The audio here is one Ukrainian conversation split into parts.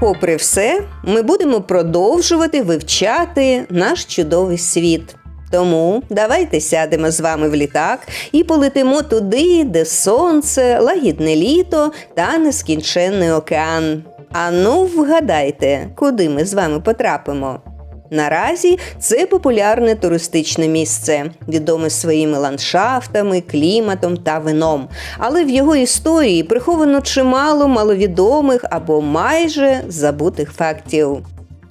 Попри все, ми будемо продовжувати вивчати наш чудовий світ. Тому давайте сядемо з вами в літак і полетимо туди, де сонце, лагідне літо та нескінченний океан. А ну, вгадайте, куди ми з вами потрапимо. Наразі це популярне туристичне місце, відоме своїми ландшафтами, кліматом та вином. Але в його історії приховано чимало маловідомих або майже забутих фактів.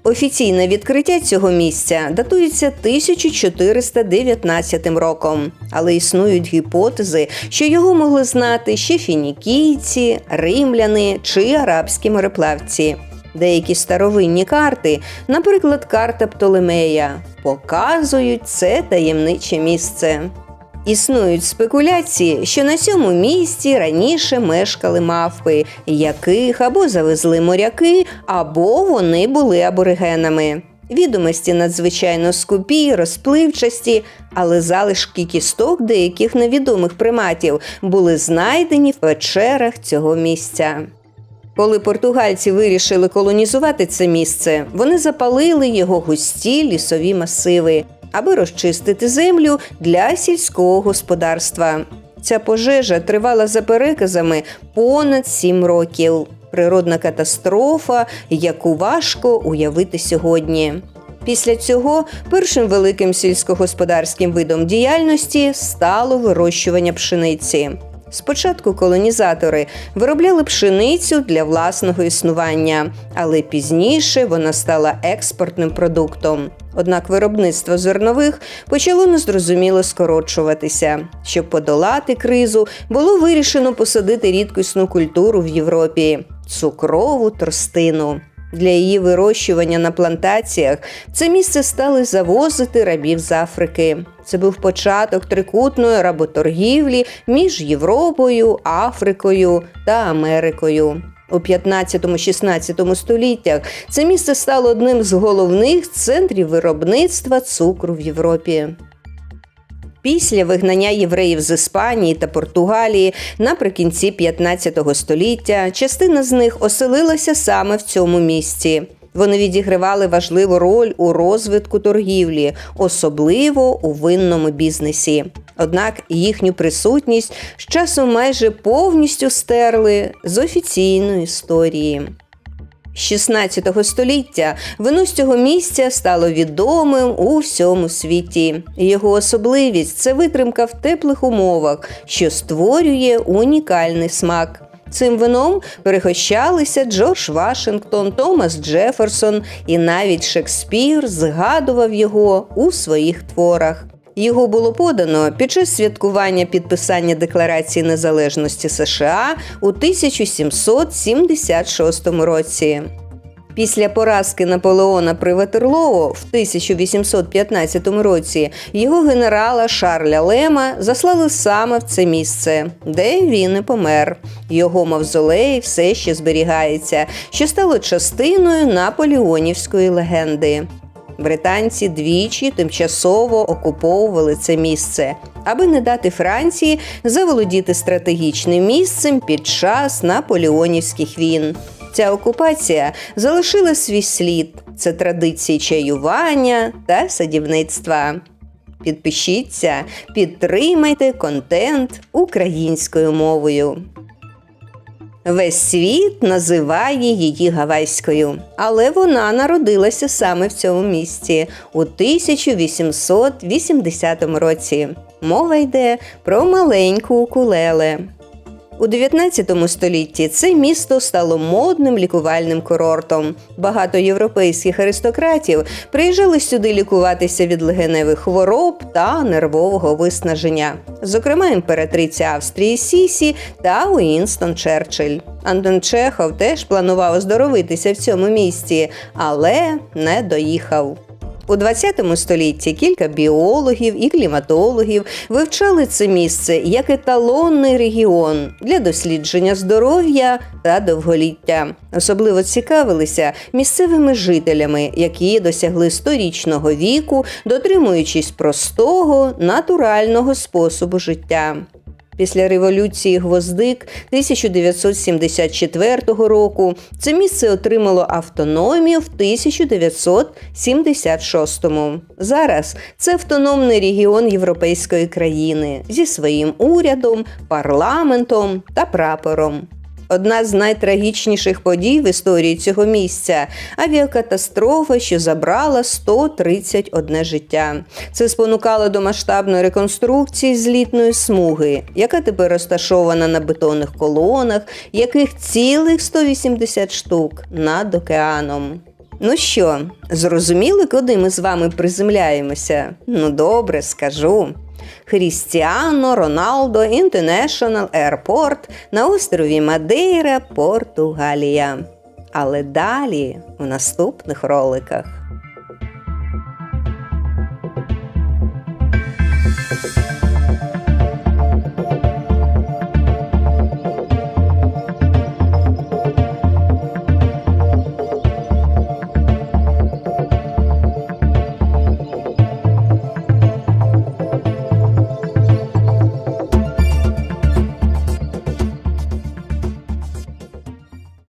Офіційне відкриття цього місця датується 1419 роком, але існують гіпотези, що його могли знати ще фінікійці, римляни чи арабські мореплавці. Деякі старовинні карти, наприклад, карта Птолемея, показують це таємниче місце. Існують спекуляції, що на цьому місці раніше мешкали мавпи, яких або завезли моряки, або вони були аборигенами. Відомості надзвичайно скупі, розпливчасті, але залишки кісток деяких невідомих приматів були знайдені в печерах цього місця. Коли португальці вирішили колонізувати це місце, вони запалили його густі лісові масиви, аби розчистити землю для сільського господарства. Ця пожежа тривала за переказами понад сім років. Природна катастрофа, яку важко уявити сьогодні. Після цього першим великим сільськогосподарським видом діяльності стало вирощування пшениці. Спочатку колонізатори виробляли пшеницю для власного існування, але пізніше вона стала експортним продуктом. Однак виробництво зернових почало незрозуміло скорочуватися. Щоб подолати кризу, було вирішено посадити рідкісну культуру в Європі цукрову тростину. Для її вирощування на плантаціях це місце стали завозити рабів з Африки. Це був початок трикутної работоргівлі між Європою, Африкою та Америкою. У 15-16 століттях це місце стало одним з головних центрів виробництва цукру в Європі. Після вигнання євреїв з Іспанії та Португалії наприкінці 15 століття частина з них оселилася саме в цьому місці. Вони відігравали важливу роль у розвитку торгівлі, особливо у винному бізнесі. Однак їхню присутність з часом майже повністю стерли з офіційної історії. З 16 століття вино з цього місця стало відомим у всьому світі. Його особливість це витримка в теплих умовах, що створює унікальний смак. Цим вином перехощалися Джордж Вашингтон, Томас Джеферсон і навіть Шекспір згадував його у своїх творах. Його було подано під час святкування підписання Декларації незалежності США у 1776 році. Після поразки Наполеона при Ватерлоо в 1815 році його генерала Шарля Лема заслали саме в це місце, де він і помер. Його мавзолей все ще зберігається, що стало частиною наполеонівської легенди. Британці двічі тимчасово окуповували це місце, аби не дати Франції заволодіти стратегічним місцем під час наполеонівських війн. Ця окупація залишила свій слід це традиції чаювання та садівництва. Підпишіться, підтримайте контент українською мовою. Весь світ називає її гавайською, але вона народилася саме в цьому місці у 1880 році. Мова йде про маленьку укулеле. У 19 столітті це місто стало модним лікувальним курортом. Багато європейських аристократів приїжджали сюди лікуватися від легеневих хвороб та нервового виснаження, зокрема імператриця Австрії Сісі та Уінстон Черчилль. Антон Чехов теж планував оздоровитися в цьому місті, але не доїхав. У 20 столітті кілька біологів і кліматологів вивчали це місце як еталонний регіон для дослідження здоров'я та довголіття. Особливо цікавилися місцевими жителями, які досягли сторічного віку, дотримуючись простого натурального способу життя. Після революції Гвоздик 1974 року це місце отримало автономію в 1976-му. Зараз це автономний регіон європейської країни зі своїм урядом, парламентом та прапором. Одна з найтрагічніших подій в історії цього місця авіакатастрофа, що забрала 131 життя. Це спонукало до масштабної реконструкції злітної смуги, яка тепер розташована на бетонних колонах, яких цілих 180 штук над океаном. Ну що, зрозуміли, куди ми з вами приземляємося? Ну добре, скажу. Хрістіано Роналдо Інтернешнл Аерпорт на острові Мадейра, Португалія. Але далі у наступних роликах.